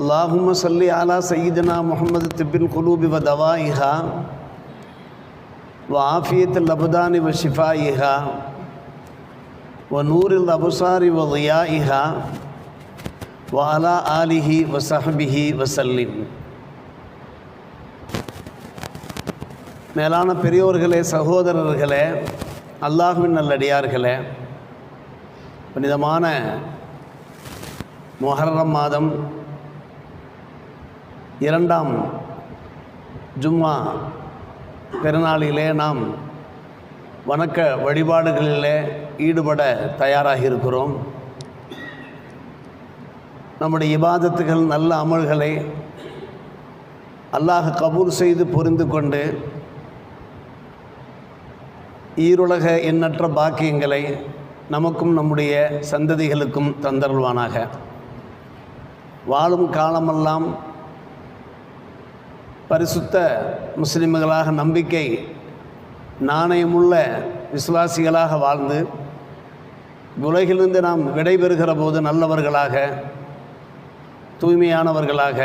اللهم صل على سيدنا محمد طب القلوب ودوائها وعافية الأبدان وشفائها ونور الأبصار وضيائها وعلى آله وصحبه وسلم மேலான பெரியோர்களே சகோதரர்களே அல்லாஹுவின் நல்லடியார்களே புனிதமான மொஹர்ரம் மாதம் இரண்டாம் ஜும்மா பெருநாளிலே நாம் வணக்க வழிபாடுகளிலே ஈடுபட தயாராக இருக்கிறோம் நம்முடைய இபாதத்துகள் நல்ல அமல்களை அல்லாஹ் கபூல் செய்து புரிந்து கொண்டு ஈருலக எண்ணற்ற பாக்கியங்களை நமக்கும் நம்முடைய சந்ததிகளுக்கும் தந்தருள்வானாக. வாழும் காலமெல்லாம் பரிசுத்த முஸ்லிம்களாக நம்பிக்கை நாணயமுள்ள விசுவாசிகளாக வாழ்ந்து உலகிலிருந்து நாம் விடைபெறுகிற போது நல்லவர்களாக தூய்மையானவர்களாக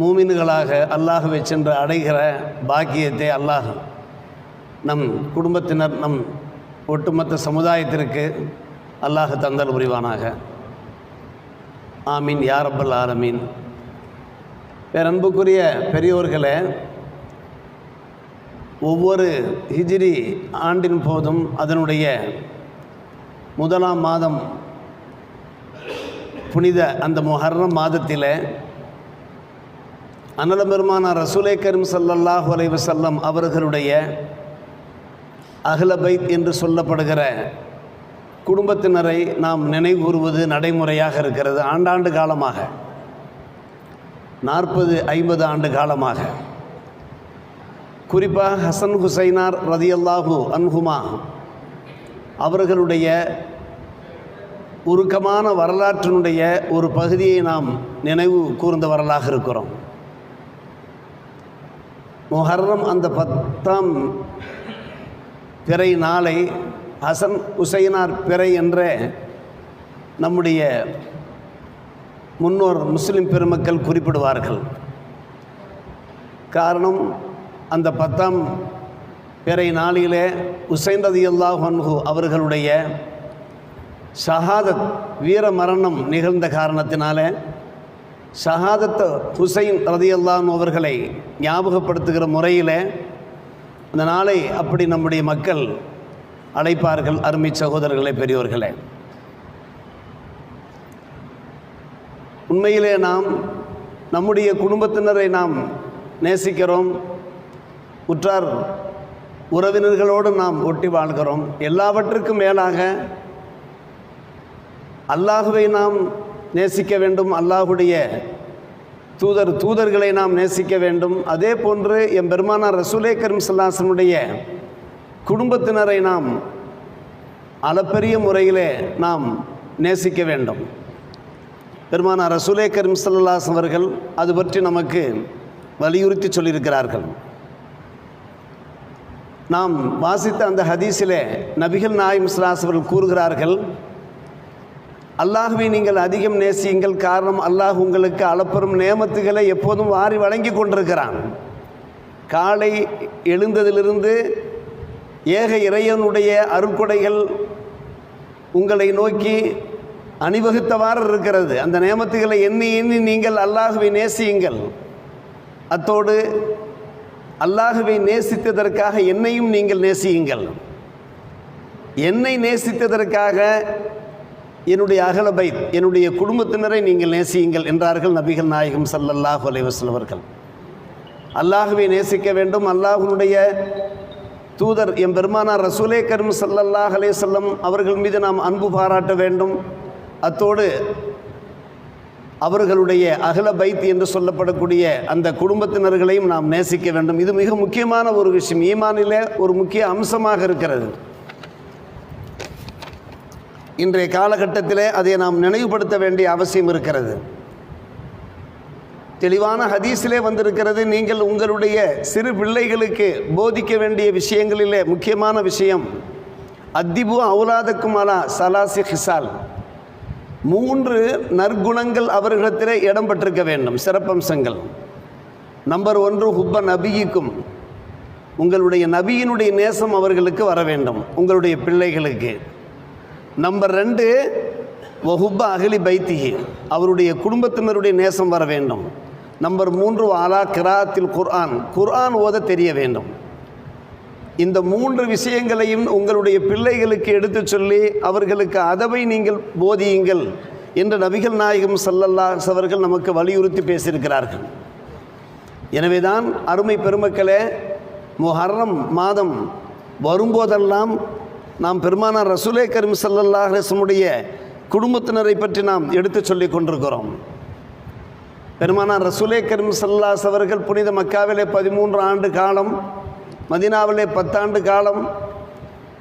மூமின்களாக அல்லாஹுவை சென்று அடைகிற பாக்கியத்தை அல்லாஹ் நம் குடும்பத்தினர் நம் ஒட்டுமொத்த சமுதாயத்திற்கு அல்லாஹ் தந்தல் புரிவானாக. ஆமீன். யாரப்பல் ஆலமீன். அன்புக்குரிய பெரியோர்களே ஒவ்வொரு ஹிஜ்ரி ஆண்டின் போதும் அதனுடைய முதலாம் மாதம் புனித அந்த மொஹர்ரம் மாதத்தில் அனல பெருமானார் ரசூலை கரும் சல்லல்லாஹு அலைஹி வஸல்லம் அவர்களுடைய அகலபைத் என்று சொல்லப்படுகிற குடும்பத்தினரை நாம் நினைவுகூறுவது நடைமுறையாக இருக்கிறது. ஆண்டாண்டு காலமாக நாற்பது ஐம்பது ஆண்டு காலமாக. குறிப்பாக ஹசன் ஹுசைனார் ரதியல்லாஹு அன்ஹுமா அவர்களுடைய உருக்கமான வரலாற்றினுடைய ஒரு பகுதியை நாம் நினைவு கூர்ந்தவர்களாக இருக்கிறோம். முஹர்ரம் அந்த பத்தாம் பிறை நாளை ஹசன் உசைனார் பிறை என்ற நம்முடைய முன்னோர் முஸ்லிம் பெருமக்கள் குறிப்பிடுவார்கள். காரணம் அந்த பத்தாம் பிறை நாளிலே உசைன் ரதி அல்லாஹன்ஹு அவர்களுடைய ஷஹாதத் வீர மரணம் நிகழ்ந்த காரணத்தினால ஷஹாதத் ஹுசைன் ரதி அவர்களை ஞாபகப்படுத்துகிற முறையில் அந்த நாளை அப்படி நம்முடைய மக்கள் அழைப்பார்கள். அருமை சகோதரர்களே பெரியோர்களே. உண்மையிலே நாம் நம்முடைய குடும்பத்தினரை நாம் நேசிக்கிறோம். உற்றார் உறவினர்களோடு நாம் ஒட்டி வாழ்கிறோம். எல்லாவற்றுக்கும் மேலாக அல்லாஹுவை நாம் நேசிக்க வேண்டும். அல்லாஹுடைய தூதர் தூதர்களை நாம் நேசிக்க வேண்டும். அதே போன்று எம் பெருமானார் ரசூலே கரீம் சல்லாசனுடைய குடும்பத்தினரை நாம் அளப்பரிய முறையிலே நாம் நேசிக்க வேண்டும். பெருமானார் ரசூலே கரீம் சல்லாஸ் அவர்கள் அது பற்றி நமக்கு வலியுறுத்தி சொல்லியிருக்கிறார்கள். நாம் வாசித்த அந்த ஹதீஸிலே நபிகள் நாயம் இஸ்லாஸ் அவர்கள் கூறுகிறார்கள் அல்லாஹுவை நீங்கள் அதிகம் நேசியுங்கள் காரணம் அல்லாஹ் உங்களுக்கு அளப்பெரும் நேமத்துகளை எப்போதும் வாரி வழங்கி கொண்டிருக்கிறான். காலை எழுந்ததிலிருந்து ஏக இறையனுடைய அருட்கொடைகள் உங்களை நோக்கி அணிவகுத்தவாறு இருக்கிறது. அந்த நேமத்துகளை எண்ணி எண்ணி நீங்கள் அல்லாஹுவை நேசியுங்கள். அத்தோடு அல்லாஹுவை நேசித்ததற்காக என்னையும் நீங்கள் நேசியுங்கள். என்னை நேசித்ததற்காக என்னுடைய அகலபை என்னுடைய குடும்பத்தினரை நீங்கள் நேசியுங்கள் என்றார்கள் நபிகள் நாயகம் சல்லல்லாஹு அலைவசல் அவர்கள். அல்லாஹுவை நேசிக்க வேண்டும். அல்லாஹுனுடைய தூதர் எம் பெருமானார் ரசூலே கரும் சல்லல்லாஹ் அலேசல்லம் அவர்கள் மீது நாம் அன்பு பாராட்ட வேண்டும். அத்தோடு அவர்களுடைய அகல பைத் என்று சொல்லப்படக்கூடிய அந்த குடும்பத்தினர்களையும் நாம் நேசிக்க வேண்டும். இது மிக முக்கியமான ஒரு விஷயம். ஈமானிலே ஒரு முக்கிய அம்சமாக இருக்கிறது. இன்றைய காலகட்டத்திலே அதை நாம் நினைவுபடுத்த வேண்டிய அவசியம் இருக்கிறது. தெளிவான ஹதீஸிலே வந்திருக்கிறது. நீங்கள் உங்களுடைய சிறு பிள்ளைகளுக்கு போதிக்க வேண்டிய விஷயங்களிலே முக்கியமான விஷயம் அத்திபு அவுலாதக்கும் அலா சலாசி ஹிசால். மூன்று நற்குணங்கள் அவர்களிடத்திலே இடம் பெற்றிருக்க வேண்டும். சிறப்பம்சங்கள். நம்பர் ஒன்று ஹுப்ப நபியிக்கும். உங்களுடைய நபியினுடைய நேசம் அவர்களுக்கு வர வேண்டும். உங்களுடைய பிள்ளைகளுக்கு. நம்பர் ரெண்டு வஹுப்ப அகலி பைத்திகி அவருடைய குடும்பத்தினருடைய நேசம் வர வேண்டும். நம்பர் மூன்று ஆலா கிராத்தில் குர்ஆன். குர்ஆன் ஓத தெரிய வேண்டும். இந்த மூன்று விஷயங்களையும் உங்களுடைய பிள்ளைகளுக்கு எடுத்துச் சொல்லி அவர்களுக்கு அதவை நீங்கள் போதியுங்கள் என்று நபிகள் நாயகம் சல்லல்லாஸ் அவர்கள் நமக்கு வலியுறுத்தி பேசியிருக்கிறார்கள். எனவேதான் அருமை பெருமக்களே முஹர்ரம் மாதம் வரும்போதெல்லாம் நாம் பெருமானார் ரசூலே கரீம் சல்லல்லாஹ்ரசனுடைய குடும்பத்தினரை பற்றி நாம் எடுத்துச் சொல்லி கொண்டிருக்கிறோம். பெருமானார் ரசூலே கரீம் சல்லாஸ் அவர்கள் புனித மக்காவிலே பதிமூன்று ஆண்டு காலம் மதினாவிலே பத்தாண்டு காலம்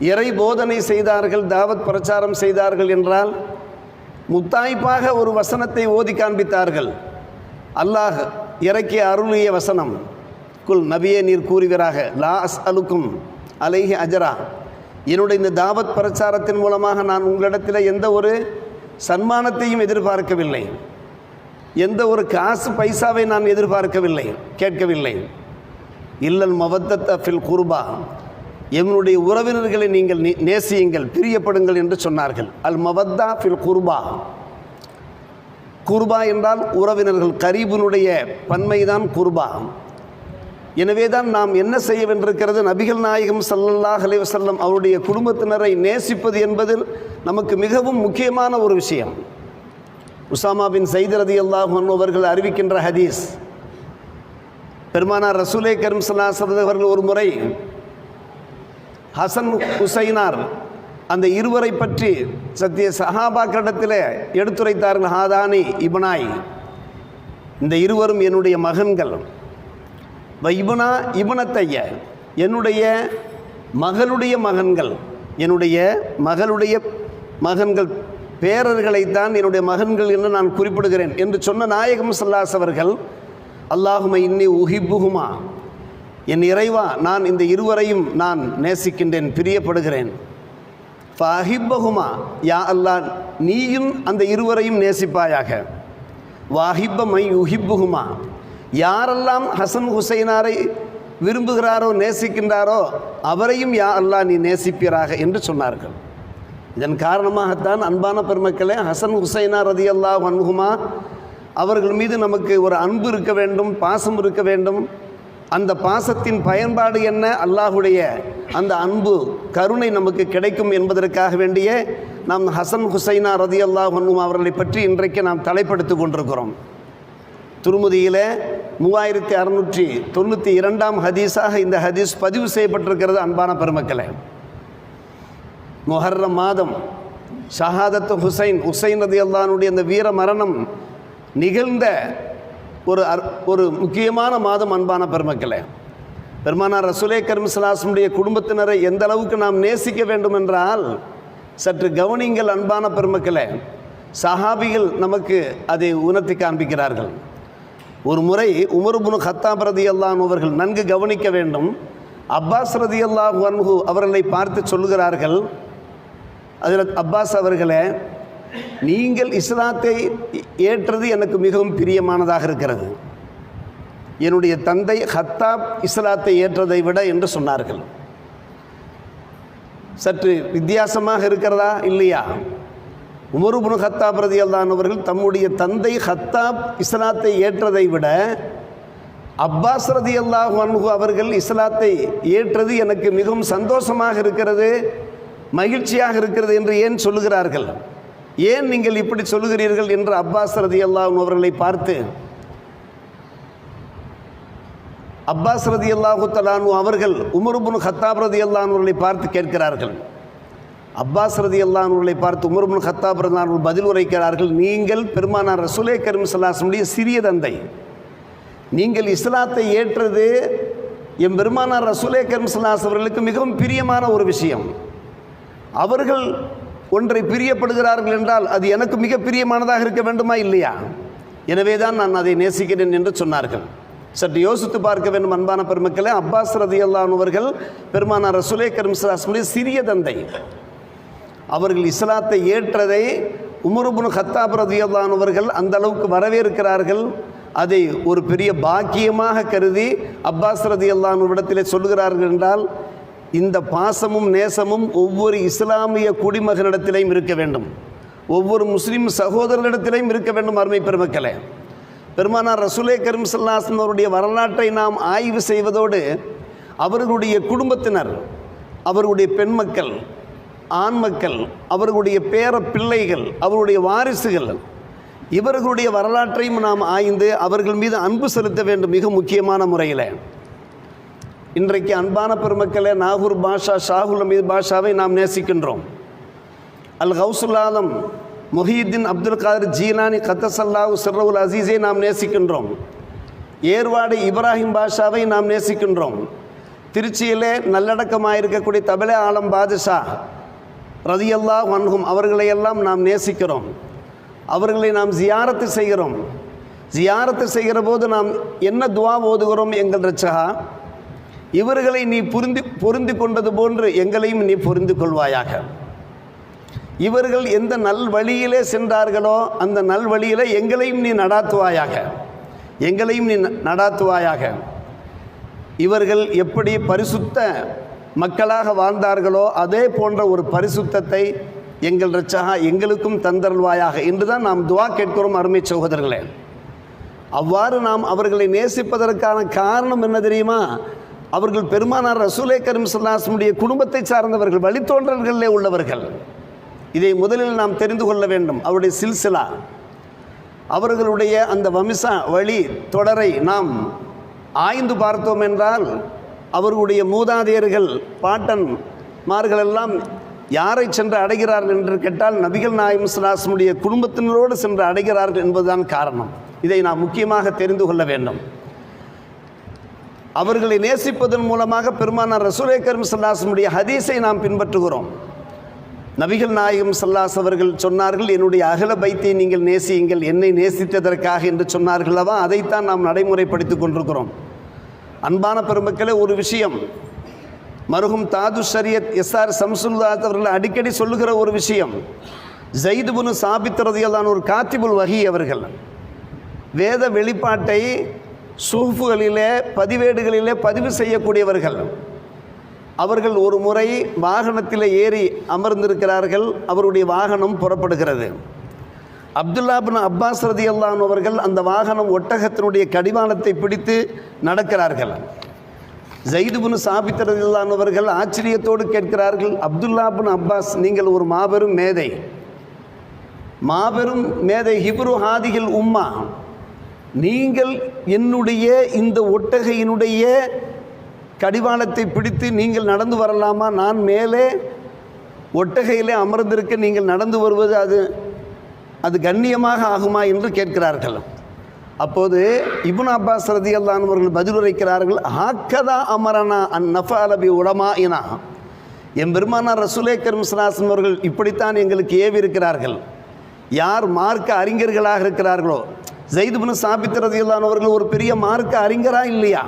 இறை போதனை செய்தார்கள் தாவத் பிரச்சாரம் செய்தார்கள் என்றால் முத்தாய்ப்பாக ஒரு வசனத்தை ஓதி காண்பித்தார்கள். அல்லாஹ் இறக்கிய அருளிய வசனம் குல் நபியே நீர் கூறுகிறாக லா அஸ் அலுக்கும் அலைஹி அஜரா. என்னுடைய இந்த தாவத் பிரச்சாரத்தின் மூலமாக நான் உங்களிடத்தில் எந்த ஒரு சன்மானத்தையும் எதிர்பார்க்கவில்லை. எந்த ஒரு காசு பைசாவை நான் எதிர்பார்க்கவில்லை கேட்கவில்லை. இல்லல் மவத்தத் ஃபில் குர்பா. என்னுடைய உறவினர்களை நீங்கள் நேசியுங்கள் பிரியப்படுங்கள் என்று சொன்னார்கள். அல் மவத்தா ஃபில் குர்பா. குர்பா என்றால் உறவினர்கள் கரீபுனுடைய பன்மைதான் குர்பா. எனவே தான் நாம் என்ன செய்ய வென்றிருக்கிறது நபிகள் நாயகம் சல்லல்லாஹ் அலைவசல்லம் அவருடைய குடும்பத்தினரை நேசிப்பது என்பது நமக்கு மிகவும் முக்கியமான ஒரு விஷயம். உசாமா பின் சைதரதி அல்லாஹ் அவர்கள் அறிவிக்கின்ற ஹதீஸ். பெருமானார் ரசூலே கரும் சல்லாசல் அவர்கள் ஒரு முறை ஹசன் ஹுசைனார் அந்த இருவரை பற்றி சத்திய சஹாபாக்களிடத்தில் எடுத்துரைத்தார்கள் ஹாதானி இபனாய் இந்த இருவரும் என்னுடைய மகன்கள். இபனா இபனத்தைய என்னுடைய மகளுடைய மகன்கள். என்னுடைய மகளுடைய மகன்கள் பேரர்களைத்தான் என்னுடைய மகன்கள் என்று நான் குறிப்பிடுகிறேன். என்று சொன்ன நாயகம் சல்லாஸ் அவர்கள் அல்லாஹும இன்னி உஹிப்புகுமா என் இறைவா நான் இந்த இருவரையும் நான் நேசிக்கின்றேன் பிரியப்படுகிறேன். ஃபஹிப்பகுமா யா அல்லாஹ் நீயும் அந்த இருவரையும் நேசிப்பாயாக. வாஹிப்ப மை உஹிப்புகுமா யாரெல்லாம் ஹசன் ஹுசைனாரை விரும்புகிறாரோ நேசிக்கின்றாரோ அவரையும் யா அல்லாஹ் நீ நேசிப்பீராக என்று சொன்னார்கள். இதன் காரணமாகத்தான் அன்பான பெருமக்களே ஹசன் ஹுசைனா ரதி அல்லாஹ் அன்ஹுமா அவர்கள் மீது நமக்கு ஒரு அன்பு இருக்க வேண்டும் பாசம் இருக்க வேண்டும். அந்த பாசத்தின் பயன்பாடு என்ன? அல்லாஹுடைய அந்த அன்பு கருணை நமக்கு கிடைக்கும் என்பதற்காக வேண்டிய நாம் ஹசன் ஹுசைனா ரதி அல்லாஹ் அவர்களை பற்றி இன்றைக்கு நாம் தலைப்படுத்தி கொண்டிருக்கிறோம். துருமுதியில் மூவாயிரத்தி அறுநூற்றி தொண்ணூற்றி இரண்டாம் ஹதீஸாக இந்த ஹதீஸ் பதிவு செய்யப்பட்டிருக்கிறது அன்பான பெருமக்களே. முஹர்ர மாதம் ஷஹாதத் ஹுசைன் ஹுசைன் ரதி அல்லானுடைய அந்த வீர மரணம் நிகழ்ந்த ஒரு அர் ஒரு முக்கியமான மாதம் அன்பான பெருமக்களே. பெருமானார் ரசுலே கர்மசலாசனுடைய குடும்பத்தினரை எந்த அளவுக்கு நாம் நேசிக்க வேண்டும் என்றால் சற்று கவனிங்கள் அன்பான பெருமக்களே. சஹாபிகள் நமக்கு அதை உணர்த்தி காண்பிக்கிறார்கள். ஒரு முறை உமர்புனு ஹத்தாப் ரதி அல்லான் அவர்கள் நன்கு கவனிக்க வேண்டும். அப்பாஸ் ரதி அல்லாஹ் அவர்களை பார்த்து சொல்லுகிறார்கள். அதில் அப்பாஸ் அவர்களே நீங்கள் இஸ்லாத்தை ஏற்றது எனக்கு மிகவும் பிரியமானதாக இருக்கிறது. என்னுடைய தந்தை ஹத்தாப் இஸ்லாத்தை ஏற்றதை விட என்று சொன்னார்கள். சற்று வித்தியாசமாக இருக்கிறதா இல்லையா? உமருபுனு ஹத்தாப் ரதி அவர்கள் தம்முடைய தந்தை ஹத்தாப் இஸ்லாத்தை ஏற்றதை விட அப்பாஸ் ரதி அல்லாஹ் அன்ஹு அவர்கள் இஸ்லாத்தை ஏற்றது எனக்கு மிகவும் சந்தோஷமாக இருக்கிறது மகிழ்ச்சியாக இருக்கிறது என்று ஏன் சொல்லுகிறார்கள்? ஏன் நீங்கள் இப்படி சொல்லுகிறீர்கள் என்று அப்பாஸ் ரதி அல்லாஹ் அவர்களை பார்த்து? அப்பாஸ் ரதி அல்லாஹு தலானு அவர்கள் உமருபுன் ஹத்தாப் ரதி அல்லான் பார்த்து கேட்கிறார்கள். அப்பாஸ் ரதி அல்லான்களை பார்த்து உமர்புன் ஹத்தாப் ரதானூர் பதில் உரைக்கிறார்கள் நீங்கள் பெருமானார் ரசுலே கரீம் சல்லாசனுடைய சிறிய தந்தை. நீங்கள் இஸ்லாத்தை ஏற்றது எம் பெருமானார் ரசுலே கரீம் சல்லாஸ் அவர்களுக்கு மிகவும் பிரியமான ஒரு விஷயம். அவர்கள் ஒன்றை பிரியப்படுகிறார்கள் என்றால் அது எனக்கு மிக பிரியமானதாக இருக்க வேண்டுமா இல்லையா? எனவே தான் நான் அதை நேசிக்கிறேன் என்று சொன்னார்கள். சற்று யோசித்து பார்க்க வேண்டும் அன்பான பெருமக்களே. அப்பாஸ் ரதி அல்லானவர்கள் பெருமானார் ரசூலே கரீம் சிறிய தந்தை. அவர்கள் இஸ்லாத்தை ஏற்றதை உமருபுன் ஹத்தாப் ரதியல்லானவர்கள் அந்த அளவுக்கு வரவேற்கிறார்கள். அதை ஒரு பெரிய பாக்கியமாக கருதி அப்பாஸ் ரதியல்லானுவிடத்திலே சொல்கிறார்கள் என்றால் இந்த பாசமும் நேசமும் ஒவ்வொரு இஸ்லாமிய குடிமகனிடத்திலையும் இருக்க வேண்டும். ஒவ்வொரு முஸ்லீம் சகோதரரிடத்திலையும் இருக்க வேண்டும் அருமை பெருமக்களே. பெருமானார் ரசுலே கரீம் அவருடைய வரலாற்றை நாம் ஆய்வு செய்வதோடு அவர்களுடைய குடும்பத்தினர் அவர்களுடைய பெண் மக்கள் ஆண் மக்கள் அவர்களுடைய பேர பிள்ளைகள் அவருடைய வாரிசுகள் இவர்களுடைய வரலாற்றையும் நாம் ஆய்ந்து அவர்கள் மீது அன்பு செலுத்த வேண்டும் மிக முக்கியமான முறையில். இன்றைக்கு அன்பான பெருமக்களே நாகூர் பாஷா ஷாகுல் அமீது பாஷாவை நாம் நேசிக்கின்றோம். அல் ஹவுசுல்லாலம் முஹீத்தின் அப்துல் காதர் ஜீலானி கத்தசல்லாஹு சிர்ரவுல் அசீஸை நாம் நேசிக்கின்றோம். ஏர்வாடு இப்ராஹிம் பாஷாவை நாம் நேசிக்கின்றோம். திருச்சியிலே நல்லடக்கமாக இருக்கக்கூடிய தபலே ஆலம் பாதுஷா ரதியல்லா வன்ஹும் அவர்களையெல்லாம் நாம் நேசிக்கிறோம். அவர்களை நாம் ஜியாரத்து செய்கிறோம். ஜியாரத்து செய்கிற போது நாம் என்ன துவா ஓதுகிறோம் எங்கள் ரச்சகா இவர்களை நீ புரிந்து பொருந்து கொண்டது போன்று எங்களையும் நீ புரிந்து கொள்வாயாக. இவர்கள் எந்த நல் வழியிலே சென்றார்களோ அந்த நல் வழியிலே எங்களையும் நீ நடாத்துவாயாக. எங்களையும் நீ நடாத்துவாயாக. இவர்கள் எப்படி பரிசுத்த மக்களாக வாழ்ந்தார்களோ அதே போன்ற ஒரு பரிசுத்தத்தை எங்கள் ரச்சகா எங்களுக்கும் தந்தருள்வாயாக. என்று தான் நாம் துவா கேட்கிறோம் அருமை சகோதரர்களே. அவ்வாறு நாம் அவர்களை நேசிப்பதற்கான காரணம் என்ன தெரியுமா? அவர்கள் பெருமானார் ரசூலே கரீம் சல்லாசனுடைய குடும்பத்தை சார்ந்தவர்கள் வழித்தோன்றல்களிலே உள்ளவர்கள். இதை முதலில் நாம் தெரிந்து கொள்ள வேண்டும். அவருடைய சில்சிலா அவர்களுடைய அந்த வம்சா வழி தொடரை நாம் ஆய்ந்து பார்த்தோம் என்றால் அவர்களுடைய மூதாதையர்கள் பாட்டன் மார்களெல்லாம் யாரை சென்று அடைகிறார்கள் என்று கேட்டால் நபிகள் நாயம் சுலாசனுடைய குடும்பத்தினரோடு சென்று அடைகிறார்கள் என்பதுதான் காரணம். இதை நாம் முக்கியமாக தெரிந்து கொள்ள வேண்டும். அவர்களை நேசிப்பதன் மூலமாக பெருமானார் ரசூலே கரும் சல்லாசனுடைய ஹதீஸை நாம் பின்பற்றுகிறோம். நபிகள் நாயகம் சல்லாஸ் அவர்கள் சொன்னார்கள் என்னுடைய அகல பைத்தை நீங்கள் நேசியுங்கள் என்னை நேசித்ததற்காக என்று சொன்னார்கள் அதைத்தான் நாம் நடைமுறைப்படுத்திக் கொண்டிருக்கிறோம். அன்பான பெருமக்களே ஒரு விஷயம். மருகும் தாது ஷரியத் எஸ்ஆர் சம்சுல்தாத் அவர்கள் அடிக்கடி சொல்லுகிற ஒரு விஷயம். ஜெயிதுபுனு சாபித்திரதியலான ஒரு காத்திபுல் வகி அவர்கள் வேத வெளிப்பாட்டை சூஃபுகளிலே பதிவேடுகளிலே பதிவு செய்யக்கூடியவர்கள். அவர்கள் ஒரு முறை வாகனத்தில் ஏறி அமர்ந்திருக்கிறார்கள் அவருடைய வாகனம் புறப்படுகிறது. அப்துல்லா பின் அப்பாஸ் ரதி அவர்கள் அந்த வாகனம் ஒட்டகத்தினுடைய கடிவாளத்தை பிடித்து நடக்கிறார்கள். ஜெயிதுபின் சாபித் ரதியல்லான் அவர்கள் ஆச்சரியத்தோடு கேட்கிறார்கள் அப்துல்லா பின் அப்பாஸ் நீங்கள் ஒரு மாபெரும் மேதை. மாபெரும் மேதை ஹிப்ரு ஹாதிகள் உம்மா. நீங்கள் என்னுடைய இந்த ஒட்டகையினுடைய கடிவாளத்தை பிடித்து நீங்கள் நடந்து வரலாமா? நான் மேலே ஒட்டகையிலே அமர்ந்திருக்க நீங்கள் நடந்து வருவது அது அது கண்ணியமாக ஆகுமா என்று கேட்கிறார்கள். அப்போது இபுன் அப்பாஸ் ரதியல்லான் அவர்கள் பதிலுரைக்கிறார்கள் ஹாக்கதா அமரனா அன் நஃபாலபி உடமா இனா என் பெருமானார் ரசுலே கரும் அவர்கள் இப்படித்தான் எங்களுக்கு ஏவி இருக்கிறார்கள் யார் மார்க்க அறிஞர்களாக இருக்கிறார்களோ ஜெயிதுபின் சாபித்திரது ரதியல்லான் அவர்கள் ஒரு பெரிய மார்க்க அறிஞரா இல்லையா?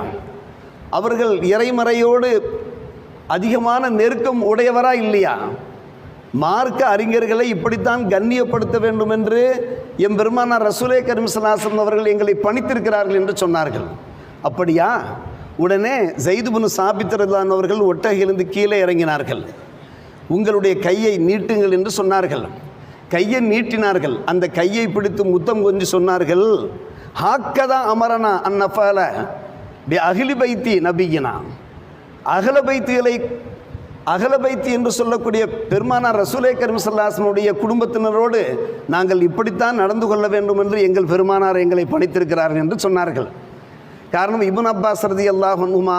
அவர்கள் இறைமறையோடு அதிகமான நெருக்கம் உடையவரா இல்லையா? மார்க்க அறிஞர்களை இப்படித்தான் கண்ணியப்படுத்த வேண்டும் என்று எம் பெருமானார் ரசூலே கரீம் அவர்கள் எங்களை பணித்திருக்கிறார்கள் என்று சொன்னார்கள். அப்படியா? உடனே ஜெயிதுபுனு சாபித்திரதான் அவர்கள் ஒட்டகையிலிருந்து கீழே இறங்கினார்கள். உங்களுடைய கையை நீட்டுங்கள் என்று சொன்னார்கள். கையை நீட்டினார்கள். அந்த கையை பிடித்து முத்தம் கொஞ்சம் சொன்னார்கள் ஹாக்கதா அமரனா அந்நஃபால பி அகிலி பைத்தி நபியினா? அகல பைத்திகளை அகல பைத்தி என்று சொல்லக்கூடிய பெருமானார் ரசூலே கரிமசல்லாசனுடைய குடும்பத்தினரோடு நாங்கள் இப்படித்தான் நடந்து கொள்ள வேண்டும் என்று எங்கள் பெருமானார் எங்களை பணித்திருக்கிறார்கள் என்று சொன்னார்கள். காரணம் இபுன் அப்பாஸ் ரதி அல்லாஹுமா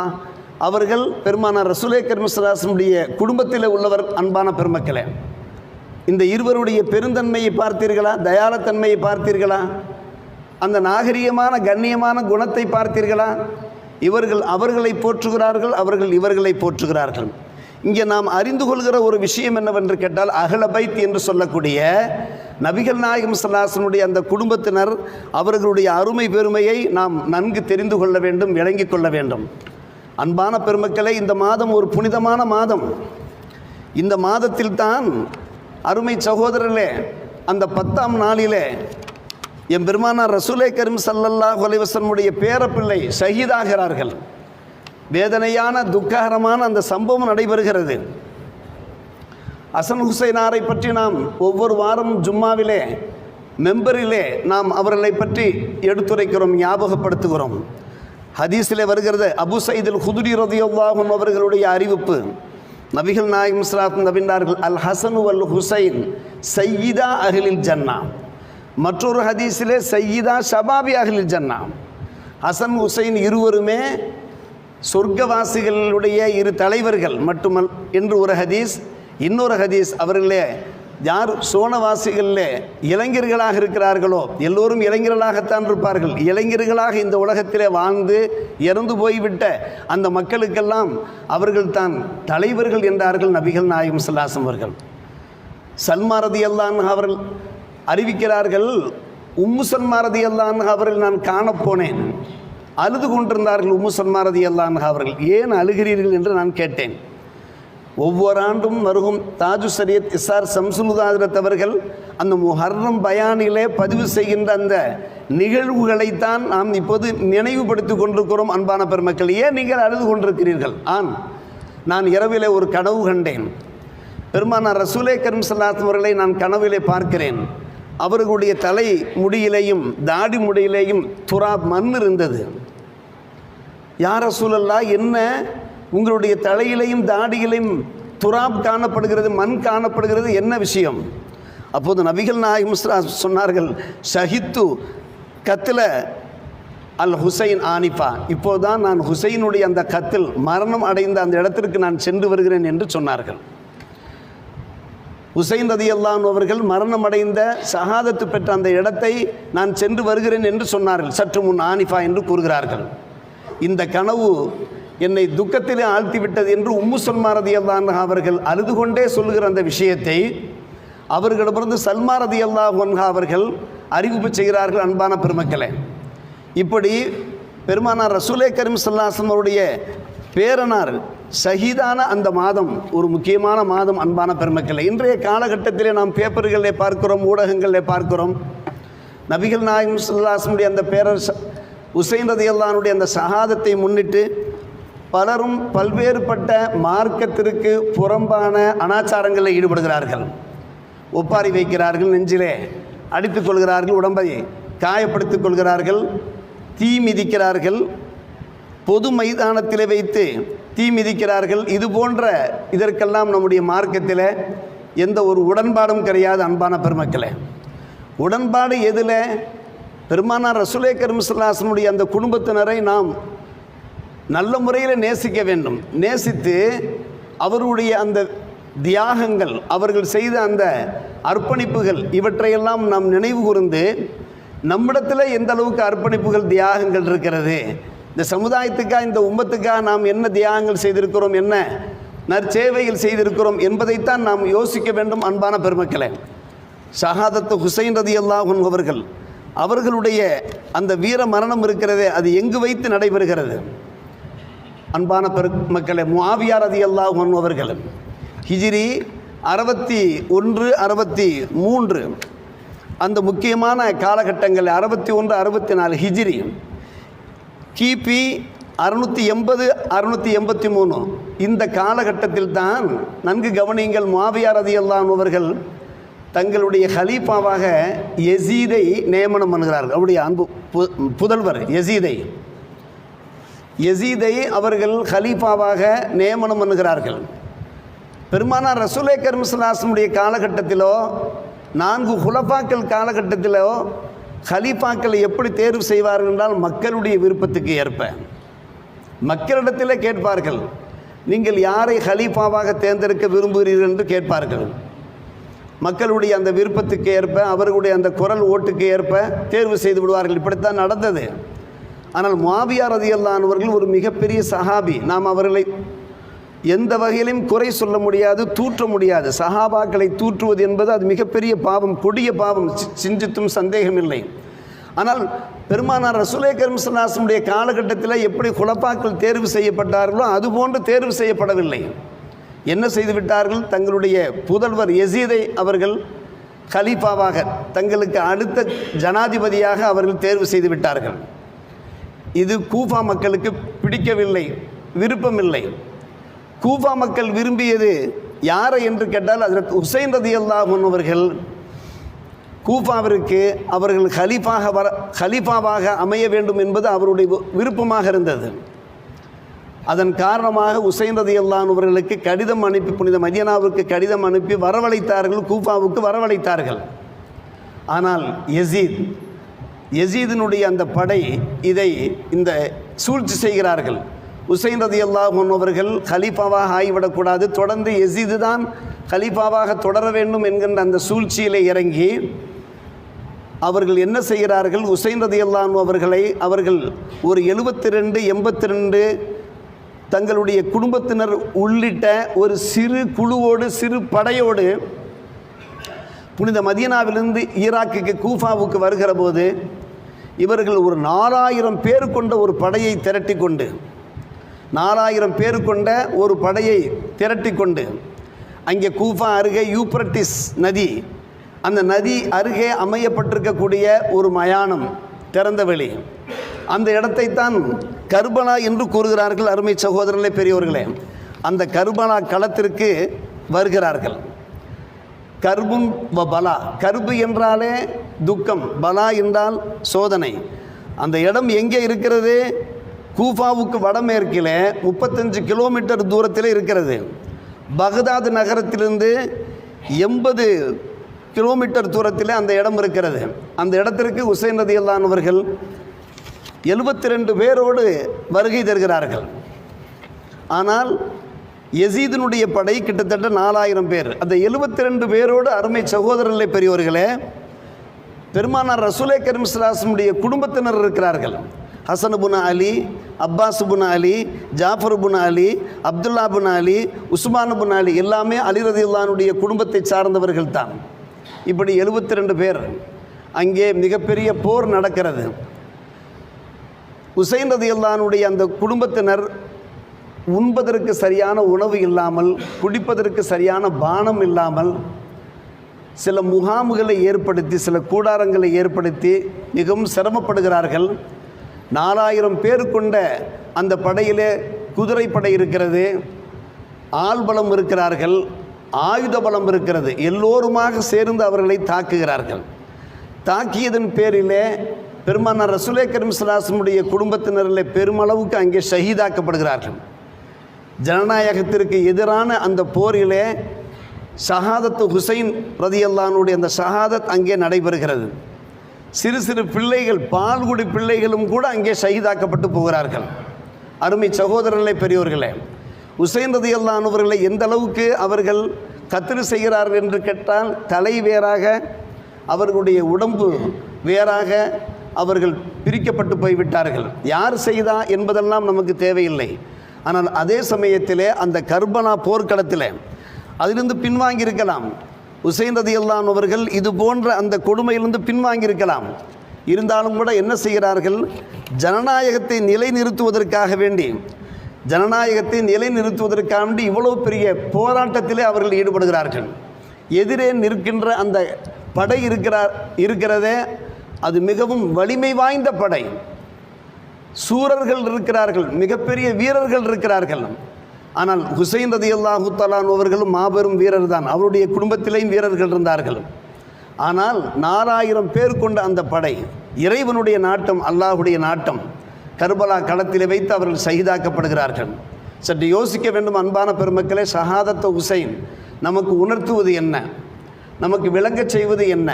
அவர்கள் பெருமானார் ரசூலே கரிமசல்லாசனுடைய குடும்பத்தில் உள்ளவர் அன்பான பெருமக்களே. இந்த இருவருடைய பெருந்தன்மையை பார்த்தீர்களா? தயாளத்தன்மையை பார்த்தீர்களா? அந்த நாகரிகமான கண்ணியமான குணத்தை பார்த்தீர்களா? இவர்கள் அவர்களை போற்றுகிறார்கள் அவர்கள் இவர்களை போற்றுகிறார்கள். இங்கே நாம் அறிந்து கொள்கிற ஒரு விஷயம் என்னவென்று கேட்டால் அகலபைத் என்று சொல்லக்கூடிய நபிகள் நாயகம் சல்லாசனுடைய அந்த குடும்பத்தினர் அவர்களுடைய அருமை பெருமையை நாம் நன்கு தெரிந்து கொள்ள வேண்டும் விளங்கிக் கொள்ள வேண்டும். அன்பான பெருமக்களே இந்த மாதம் ஒரு புனிதமான மாதம். இந்த மாதத்தில் தான் அருமை சகோதரர்களே அந்த பத்தாம் நாளிலே என் பெருமானார் ரசூலை கரீம் சல்லல்லா கொலைவசனுடைய பேரப்பிள்ளை ஷஹீதாகிறார்கள். வேதனையான துக்ககரமான அந்த சம்பவம் நடைபெறுகிறது. அசன் ஹுசைனாரை பற்றி நாம் ஒவ்வொரு வாரம் ஜும்மாவிலே மெம்பரிலே நாம் அவர்களை பற்றி எடுத்துரைக்கிறோம் ஞாபகப்படுத்துகிறோம். ஹதீஸிலே வருகிறது அபு சைதில் ஹுதுரி ரதியுல்லாஹும் அவர்களுடைய அறிவிப்பு. நபிகள் நாயகம் இஸ்லாத் நபின்றார்கள் அல் ஹசனு அல் ஹுசைன் சையீதா அகிலில் ஜன்னா. மற்றொரு ஹதீஸிலே சையீதா ஷபாபி அகிலில் ஜன்னா. ஹசன் ஹுசைன் இருவருமே சொர்க்கவாசிகளுடைய இரு தலைவர்கள் மட்டுமல் என்று ஒரு ஹதீஸ் இன்னொரு ஹதீஸ் அவர்களே யார் சோனவாசிகளில் இளைஞர்களாக இருக்கிறார்களோ எல்லோரும் இளைஞர்களாகத்தான் இருப்பார்கள். இளைஞர்களாக இந்த உலகத்திலே வாழ்ந்து இறந்து போய்விட்ட அந்த மக்களுக்கெல்லாம் அவர்கள் தான் தலைவர்கள் என்றார்கள் நபிகள் நாயகம் சல்லாசம் அவர்கள். சல்மாரதி அல்லான் அவர்கள் அறிவிக்கிறார்கள் உம்மு சன்மாரதி அல்லான் அவர்கள் நான் காணப்போனேன். அழுது கொண்டிருந்தார்கள் உம்மு சன்மாரதி அல்லான் அவர்கள். ஏன் அழுகிறீர்கள் என்று நான் கேட்டேன். ஒவ்வொரு ஆண்டும் வருகும் தாஜு சரியத் இசார் சம்சுலுதாதிரத் அவர்கள் அந்த முஹர்ரம் பயானிலே பதிவு செய்கின்ற அந்த நிகழ்வுகளைத்தான் நாம் இப்போது நினைவுபடுத்திக் கொண்டிருக்கிறோம் அன்பான பெருமக்கள். ஏன் நீங்கள் அழுது கொண்டிருக்கிறீர்கள்? ஆம் நான் இரவிலே ஒரு கனவு கண்டேன். பெருமானார் ரசூலே கரும் சல்லாத் அவர்களை நான் கனவிலே பார்க்கிறேன். அவர்களுடைய தலை முடியிலேயும் தாடி முடியிலேயும் துரா மண் இருந்தது. யார் ரசூலல்லா என்ன உங்களுடைய தலையிலையும் தாடியிலையும் துராப் காணப்படுகிறது மண் காணப்படுகிறது. என்ன விஷயம்? அப்போது நபிகள் நாயகம் ஸல்லல்லாஹு சொன்னார்கள் ஷஹித்து கத்தில் அல் ஹுசைன் ஆனிஃபா. இப்போதான் நான் ஹுசைனுடைய அந்த கத்தில் மரணம் அடைந்த அந்த இடத்திற்கு நான் சென்று வருகிறேன் என்று சொன்னார்கள். ஹுசைன் ரதி அல்லான் அவர்கள் மரணம் அடைந்த சகாதத்து பெற்ற அந்த இடத்தை நான் சென்று வருகிறேன் என்று சொன்னார்கள். சற்று முன் ஆனிஃபா என்று கூறுகிறார்கள். இந்த கனவு என்னை துக்கத்திலே ஆழ்த்திவிட்டது என்று உம்மு சல்மாரதி அவர்கள் அழுது கொண்டே சொல்லுகிற அந்த விஷயத்தை அவர்களிடமிருந்து சல்மாரதி அல்லாஹ் அவர்கள் அறிவிப்பு செய்கிறார்கள் அன்பான பெருமக்களே. இப்படி பெருமானார் ரசூலே கரீம் சல்லாசம் அவருடைய பேரனார் ஷஹீதான அந்த மாதம் ஒரு முக்கியமான மாதம் அன்பான பெருமக்களை. இன்றைய காலகட்டத்திலே நாம் பேப்பர்களில் பார்க்கிறோம் ஊடகங்களில் பார்க்கிறோம். நபிகள் நாயகம் சல்லாசனுடைய அந்த பேரர் உசைன் ரதி அல்லானுடைய அந்த சகாதத்தை முன்னிட்டு பலரும் பல்வேறுபட்ட மார்க்கத்திற்கு புறம்பான அனாச்சாரங்களில் ஈடுபடுகிறார்கள். ஒப்பாரி வைக்கிறார்கள் நெஞ்சிலே அடித்துக் கொள்கிறார்கள் உடம்பை காயப்படுத்திக் கொள்கிறார்கள் தீ மிதிக்கிறார்கள் பொது மைதானத்தில் வைத்து தீ மிதிக்கிறார்கள். இது போன்ற இதற்கெல்லாம் நம்முடைய மார்க்கத்தில் எந்த ஒரு உடன்பாடும் கிடையாது அன்பான பெருமக்களே. உடன்பாடு எதில் பெருமானார் ரசுலே கருமசல்லாசனுடைய அந்த குடும்பத்தினரை நாம் நல்ல முறையில் நேசிக்க வேண்டும். நேசித்து அவருடைய அந்த தியாகங்கள் அவர்கள் செய்த அந்த அர்ப்பணிப்புகள் இவற்றையெல்லாம் நாம் நினைவு கூர்ந்து நம்மிடத்தில் எந்த அளவுக்கு அர்ப்பணிப்புகள் தியாகங்கள் இருக்கிறது? இந்த சமுதாயத்துக்காக இந்த உம்மத்துக்காக நாம் என்ன தியாகங்கள் செய்திருக்கிறோம் என்ன நற்சேவைகள் செய்திருக்கிறோம் என்பதைத்தான் நாம் யோசிக்க வேண்டும் அன்பான பெருமக்களே. ஷஹாதத்து ஹுசைன் ரதி அல்லாஹன் அவர்கள் அவர்களுடைய அந்த வீர மரணம் இருக்கிறதே அது எங்கு வைத்து நடைபெறுகிறது? அன்பான பெருமக்களே முஆவியார் அதி அல்லாஹன் அவர்கள் ஹிஜிரி அறுபத்தி ஒன்று அறுபத்தி மூன்று அந்த முக்கியமான காலகட்டங்கள் அறுபத்தி ஒன்று அறுபத்தி நாலு ஹிஜிரி கிபி அறுநூற்றி எண்பது அறுநூற்றி எண்பத்தி மூணு இந்த காலகட்டத்தில் தான் நன்கு கவனியுங்கள் மாவியார் ரதி அவர்கள் தங்களுடைய ஹலீஃபாவாக எசீதை நியமனம் பண்ணுகிறார்கள். அவருடைய அன்பு பு- புதல்வர் எசீதை யசீதை அவர்கள் ஹலீஃபாவாக நியமனம் பண்ணுகிறார்கள். பெருமானார் ரசூலை கர்மசலாசனுடைய காலகட்டத்திலோ நான்கு குலப்பாக்கள் காலகட்டத்திலோ ஹலீஃபாக்களை எப்படி தேர்வு செய்வார்கள் என்றால் மக்களுடைய விருப்பத்துக்கு ஏற்ப. மக்களிடத்தில் கேட்பார்கள் நீங்கள் யாரை ஹலீஃபாவாக தேர்ந்தெடுக்க விரும்புகிறீர்கள்? என்று கேட்பார்கள். மக்களுடைய அந்த விருப்பத்துக்கு ஏற்ப அவர்களுடைய அந்த குரல் ஓட்டுக்கு ஏற்ப தேர்வு செய்து விடுவார்கள். இப்படித்தான் நடந்தது. ஆனால் மாவியார் ரதியல்லானவர்கள் ஒரு மிகப்பெரிய சஹாபி. நாம் அவர்களை எந்த வகையிலும் குறை சொல்ல முடியாது தூற்ற முடியாது. சஹாபாக்களை தூற்றுவது என்பது அது மிகப்பெரிய பாவம் கொடிய பாவம் சிஞ்சித்தும் சிந்தித்தும் சந்தேகமில்லை ஆனால் பெருமானார் ரசுலே கரிம்சல்லாசனுடைய காலகட்டத்தில் எப்படி குலப்பாக்கள் தேர்வு செய்யப்பட்டார்களோ அதுபோன்று தேர்வு செய்யப்படவில்லை. என்ன செய்து விட்டார்கள்? தங்களுடைய புதல்வர் எசீதை அவர்கள் கலீஃபாவாக தங்களுக்கு அடுத்த ஜனாதிபதியாக அவர்கள் தேர்வு செய்து விட்டார்கள். இது கூஃபா மக்களுக்கு பிடிக்கவில்லை விருப்பமில்லை. கூஃபா மக்கள் விரும்பியது யாரை என்று கேட்டால் அதற்கு உசைன் ரதி அல்லாஹன் அவர்கள். கூஃபாவிற்கு அவர்கள் ஹலீஃபாக வர ஹலீஃபாவாக அமைய வேண்டும் என்பது அவருடைய விருப்பமாக இருந்தது. அதன் காரணமாக உசைன் ரதி அவர்களுக்கு கடிதம் அனுப்பி புனித மதியனாவுக்கு கடிதம் அனுப்பி வரவழைத்தார்கள் கூஃபாவுக்கு வரவழைத்தார்கள். ஆனால் எசீத் எசீதினுடைய அந்த படை இதை இந்த சூழ்ச்சி செய்கிறார்கள். உசைன் ரதி அவர்கள் ஹலீஃபாவாக ஆகிவிடக்கூடாது. தொடர்ந்து எசீது தான் ஹலீஃபாவாக தொடர வேண்டும் என்கின்ற அந்த சூழ்ச்சியிலே இறங்கி அவர்கள் என்ன செய்கிறார்கள்? உசைன் ரதி அவர்களை அவர்கள் ஒரு எழுபத்தி ரெண்டு எண்பத்தி ரெண்டு தங்களுடைய குடும்பத்தினர் உள்ளிட்ட ஒரு சிறு குழுவோடு சிறு படையோடு புனித மதீனாவிலிருந்து ஈராக்குக்கு கூஃபாவுக்கு வருகிற போது இவர்கள் ஒரு நாலாயிரம் பேர் கொண்ட ஒரு படையை திரட்டி கொண்டு நாலாயிரம் பேர் கொண்ட ஒரு படையை திரட்டி கொண்டு அங்கே கூஃபா அருகே யூப்ரட்டிஸ் நதி அந்த நதி அருகே அமையப்பட்டிருக்கக்கூடிய ஒரு மயானம் திறந்த வெளி. அந்த இடத்தைத்தான் கர்பலா என்று கூறுகிறார்கள் அருமை சகோதரர்களே பெரியவர்களே அந்த கர்பலா களத்திற்கு வருகிறார்கள். கர்பும் வ பலா. கர்பு என்றாலே துக்கம் பலா என்றால் சோதனை. அந்த இடம் எங்கே இருக்கிறது? கூஃபாவுக்கு வடமேற்கில் முப்பத்தஞ்சு கிலோமீட்டர் தூரத்தில் இருக்கிறது. பகதாத் நகரத்திலிருந்து எண்பது கிலோமீட்டர் தூரத்தில் அந்த இடம் இருக்கிறது. அந்த இடத்திற்கு உசைன் ரதி அல்லானவர்கள் எழுபத்தி ரெண்டு பேரோடு வருகை தருகிறார்கள். ஆனால் எசீதனுடைய படை கிட்டத்தட்ட நாலாயிரம் பேர். அந்த எழுபத்தி ரெண்டு பேரோடு அருமை சகோதரர்களே பெரியவர்களே பெருமானார் ரசூலே கரீம் குடும்பத்தினர் இருக்கிறார்கள். ஹசன் புன அலி அப்பாஸ் புன் அலி ஜாஃபர் புன் அலி அப்துல்லா புன் அலி உஸ்மான் புன் அலி எல்லாமே அலி ரதியுல்லானுடைய குடும்பத்தை சார்ந்தவர்கள் தான். இப்படி எழுபத்தி ரெண்டு பேர். அங்கே மிகப்பெரிய போர் நடக்கிறது. உசைன் ரதியுல்லானுடைய அந்த குடும்பத்தினர் உண்பதற்கு சரியான உணவு இல்லாமல் குடிப்பதற்கு சரியான பானம் இல்லாமல் சில முகாம்களை ஏற்படுத்தி சில கூடாரங்களை ஏற்படுத்தி மிகவும் சிரமப்படுகிறார்கள். நாலாயிரம் பேர் கொண்ட அந்த படையிலே குதிரைப்படை இருக்கிறது. ஆள்பலம் இருக்கிறார்கள். ஆயுத பலம் இருக்கிறது. எல்லோருமாக சேர்ந்து அவர்களை தாக்குகிறார்கள். தாக்கியதன் பேரிலே பெருமானார் ரசுலே கரீம் ஸல்லல்லாஹு குடும்பத்தினரில் பெருமளவுக்கு அங்கே ஷஹீதாக்கப்படுகிறார்கள். ஜனநாயகத்திற்கு எதிரான அந்த போரிலே ஷஹாதத்து ஹுசைன் ரதியல்லானுடைய அந்த ஷஹாதத் அங்கே நடைபெறுகிறது. சிறு சிறு பிள்ளைகள் பால்குடி பிள்ளைகளும் கூட அங்கே ஷஹீதாக்கப்பட்டு போகிறார்கள். அருமை சகோதரர்களே பெரியோர்களே உசைன் ரதியல்லான் அவர்களை எந்த அளவுக்கு அவர்கள் கத்திரி செய்கிறார்கள் என்று கேட்டால் தலை வேறாக அவர்களுடைய உடம்பு வேறாக அவர்கள் பிரிக்கப்பட்டு போய்விட்டார்கள். யார் செய்தா என்பதெல்லாம் நமக்கு தேவையில்லை. ஆனால் அதே சமயத்திலே அந்த கர்பனா போர்க்களத்தில் அதிலிருந்து பின்வாங்கியிருக்கலாம். உசைன் ரதியல்லான் அவர்கள் இது போன்ற அந்த கொடுமையிலிருந்து பின்வாங்கியிருக்கலாம். இருந்தாலும் கூட என்ன செய்கிறார்கள்? ஜனநாயகத்தை நிலைநிறுத்துவதற்காக வேண்டி ஜனநாயகத்தை நிலைநிறுத்துவதற்காக வேண்டி இவ்வளோ பெரிய போராட்டத்திலே அவர்கள் ஈடுபடுகிறார்கள். எதிரே நிற்கின்ற அந்த படை இருக்கிறார் இருக்கிறதே அது மிகவும் வலிமை வாய்ந்த படை. சூரர்கள் இருக்கிறார்கள் மிகப்பெரிய வீரர்கள் இருக்கிறார்கள். ஆனால் ஹுசைன் ரதி அல்லாஹு தலான் அவர்களும் மாபெரும் வீரர் தான் அவருடைய குடும்பத்திலேயும் வீரர்கள் இருந்தார்கள். ஆனால் நாலாயிரம் பேர் கொண்ட அந்த படை இறைவனுடைய நாட்டம் அல்லாஹுடைய நாட்டம் கர்பலா களத்திலே வைத்து அவர்கள் சகிதாக்கப்படுகிறார்கள். சற்று யோசிக்க வேண்டும் அன்பான பெருமக்களே சகாதத்த ஹுசைன் நமக்கு உணர்த்துவது என்ன? நமக்கு விளங்கச் செய்வது என்ன?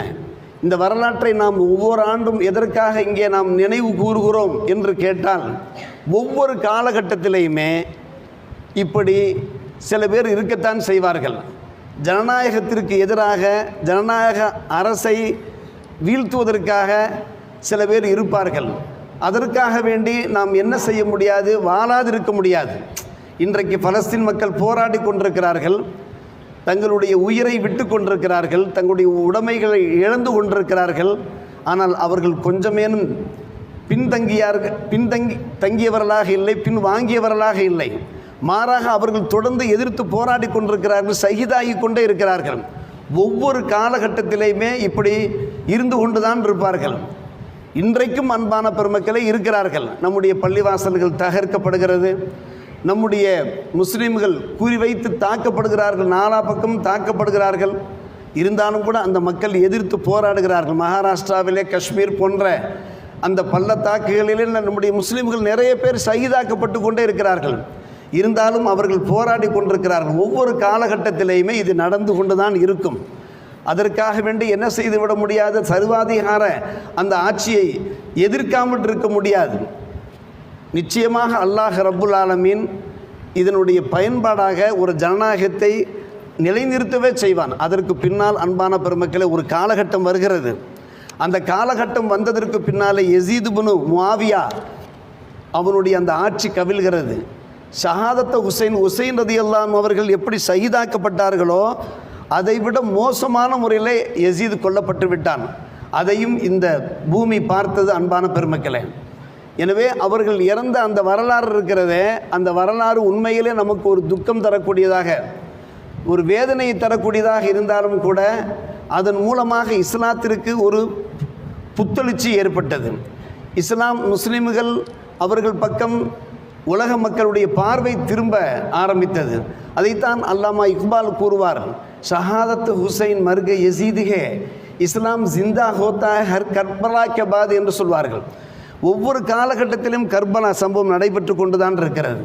இந்த வரலாற்றை நாம் ஒவ்வொரு ஆண்டும் எதற்காக இங்கே நாம் நினைவு கூறுகிறோம் என்று கேட்டால் ஒவ்வொரு காலகட்டத்திலையுமே இப்படி சில பேர் இருக்கத்தான் செய்வார்கள். ஜனநாயகத்திற்கு எதிராக ஜனநாயக அரசை வீழ்த்துவதற்காக சில பேர் இருப்பார்கள். அதற்காக வேண்டி நாம் என்ன செய்ய முடியாது? வாழாதிருக்க முடியாது. இன்றைக்கு பலஸ்தீன் மக்கள் போராடி கொண்டிருக்கிறார்கள். தங்களுடைய உயிரை விட்டு கொண்டிருக்கிறார்கள் தங்களுடைய உடைமைகளை இழந்து கொண்டிருக்கிறார்கள். ஆனால் அவர்கள் கொஞ்சமேனும் பின்தங்கியார்கள் பின்தங்கி தங்கியவர்களாக இல்லை பின் வாங்கியவர்களாக இல்லை. மாறாக அவர்கள் தொடர்ந்து எதிர்த்து போராடி கொண்டிருக்கிறார்கள் சகிதாகி கொண்டே இருக்கிறார்கள். ஒவ்வொரு காலகட்டத்திலையுமே இப்படி இருந்து கொண்டுதான் இருப்பார்கள். இன்றைக்கும் அன்பான பெருமக்களே இருக்கிறார்கள். நம்முடைய பள்ளிவாசல்கள் தகர்க்கப்படுகிறது. நம்முடைய முஸ்லீம்கள் குறிவைத்து தாக்கப்படுகிறார்கள் நாலா பக்கம் தாக்கப்படுகிறார்கள். இருந்தாலும் கூட அந்த மக்கள் எதிர்த்து போராடுகிறார்கள். மகாராஷ்டிராவிலே காஷ்மீர் போன்ற அந்த பள்ளத்தாக்குகளிலே நம்முடைய முஸ்லீம்கள் நிறைய பேர் சகிதாக்கப்பட்டு கொண்டே இருக்கிறார்கள். இருந்தாலும் அவர்கள் போராடி கொண்டிருக்கிறார்கள். ஒவ்வொரு காலகட்டத்திலேயுமே இது நடந்து கொண்டு தான் இருக்கும். அதற்காக வேண்டி என்ன செய்து விட சர்வாதிகார அந்த ஆட்சியை எதிர்க்காமல் இருக்க முடியாது. நிச்சயமாக அல்லாஹ் ரப்புல் ஆலமீன் இதனுடைய பயன்பாடாக ஒரு ஜனநாயகத்தை நிலைநிறுத்தவே செய்வான். அதற்கு பின்னால் அன்பான பெருமக்களை ஒரு காலகட்டம் வருகிறது. அந்த காலகட்டம் வந்ததற்கு பின்னாலே எசீதுபுனு முவாவியா அவனுடைய அந்த ஆட்சி கவிழ்கிறது. ஷஹாதத்த ஹுசைன் ஹுசைன் ரதி அல்லாம் அவர்கள் எப்படி சகிதாக்கப்பட்டார்களோ அதைவிட மோசமான முறையில் எசீது கொல்லப்பட்டு விட்டான். அதையும் இந்த பூமி பார்த்தது அன்பான பெருமக்களே. எனவே அவர்கள் இறந்த அந்த வரலாறு இருக்கிறதே அந்த வரலாறு உண்மையிலே நமக்கு ஒரு துக்கம் தரக்கூடியதாக ஒரு வேதனையை தரக்கூடியதாக இருந்தாலும் கூட அதன் மூலமாக இஸ்லாத்திற்கு ஒரு புத்தெழுச்சி ஏற்பட்டது. இஸ்லாம் முஸ்லீம்கள் அவர்கள் பக்கம் உலக மக்களுடைய பார்வை திரும்ப ஆரம்பித்தது. அதைத்தான் அல்லாமா இக்பால் கூறுவார் ஷஹாதத் ஹுசைன் மர்க யசீதிகே இஸ்லாம் ஜிந்தா ஹோத்தா ஹர் கர்பலா கபாத் என்று சொல்வார்கள். ஒவ்வொரு காலகட்டத்திலும் கர்பலா சம்பவம் நடைபெற்று கொண்டுதான் இருக்கிறது.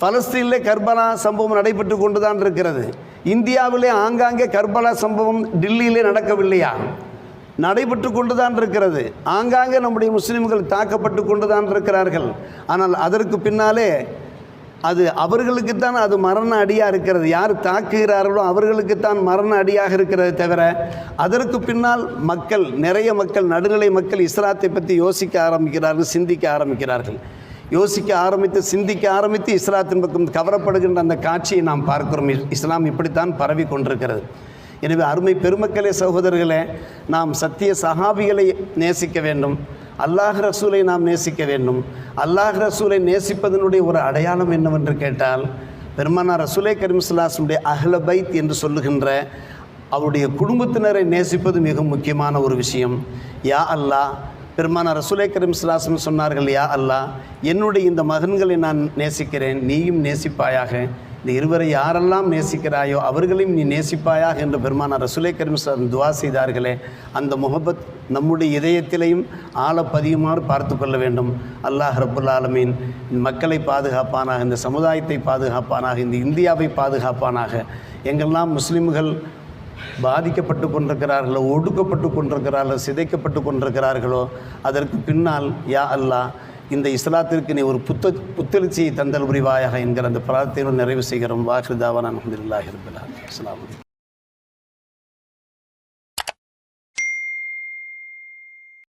பலஸ்தீனிலே கர்பலா சம்பவம் நடைபெற்று கொண்டுதான் இருக்கிறது. இந்தியாவிலே ஆங்காங்கே கர்பலா சம்பவம் டில்லியிலே நடக்கவில்லையா? நடைபெற்று கொண்டுதான் இருக்கிறது. ஆங்காங்கே நம்முடைய முஸ்லிம்கள் தாக்கப்பட்டு கொண்டுதான் இருக்கிறார்கள். ஆனால் அதற்கு பின்னாலே அது அவர்களுக்குத்தான் அது மரண அடியாக இருக்கிறது. யார் தாக்குகிறார்களோ அவர்களுக்குத்தான் மரண அடியாக இருக்கிறது தவிர அதற்கு பின்னால் மக்கள் நிறைய மக்கள் நடுநிலை மக்கள் இஸ்லாத்தை பற்றி யோசிக்க ஆரம்பிக்கிறார்கள் சிந்திக்க ஆரம்பிக்கிறார்கள். யோசிக்க ஆரம்பித்து சிந்திக்க ஆரம்பித்து இஸ்லாத்தின் பக்கம் கவரப்படுகின்ற அந்த காட்சியை நாம் பார்க்கிறோம். இஸ்லாம் இப்படித்தான் பரவி கொண்டிருக்கிறது. எனவே அருமை பெருமக்களே சகோதரர்களே நாம் சத்திய சகாபிகளை நேசிக்க வேண்டும். அல்லாஹ் ரசூலை நாம் நேசிக்க வேண்டும். அல்லாஹ் ரசூலை நேசிப்பதனுடைய ஒரு அடையாளம் என்னவென்று கேட்டால் பெருமானா ரசூலை கரீம்ஸ்லாசனுடைய அஹ்ல பைத் என்று சொல்லுகின்ற அவருடைய குடும்பத்தினரை நேசிப்பது மிக முக்கியமான ஒரு விஷயம். யா அல்லாஹ் பெருமான ரசூலை கரீம் சுலாசம் சொன்னார்கள் யா அல்லா என்னுடைய இந்த மகன்களை நான் நேசிக்கிறேன் நீயும் நேசிப்பாயாக. இந்த இருவரை யாரெல்லாம் நேசிக்கிறாயோ அவர்களையும் நீ நேசிப்பாயாக என்று பெருமான ரசூலை கரீம் சுலாசம் துவா செய்தார்களே. அந்த முகபத் நம்முடைய இதயத்திலையும் ஆழ பதியுமாறு பார்த்து கொள்ள வேண்டும். அல்லாஹ் ரபுல் ஆலமீன் மக்களை பாதுகாப்பானாக இந்த சமுதாயத்தை பாதுகாப்பானாக இந்த இந்தியாவை பாதுகாப்பானாக எங்கெல்லாம் முஸ்லீம்கள் பாதிக்கப்பட்டு கொண்டிருக்கிறார்களோ ஒடுக்கப்பட்டு கொண்டிருக்கிறார்களோ சிதைக்கப்பட்டு கொண்டிருக்கிறார்களோ அதற்கு பின்னால் யா அல்லாஹ் இந்த இஸ்லாத்திற்கு நீ ஒரு புத்த புத்தெழுச்சியை தந்தல் புரிவாயாக என்கிற அந்த பிரார்த்தனையோடு நிறைவு செய்கிறோம். வாஹிருதாவான் அஹமதுல்லாஹிர்பலா அஸ்லாம்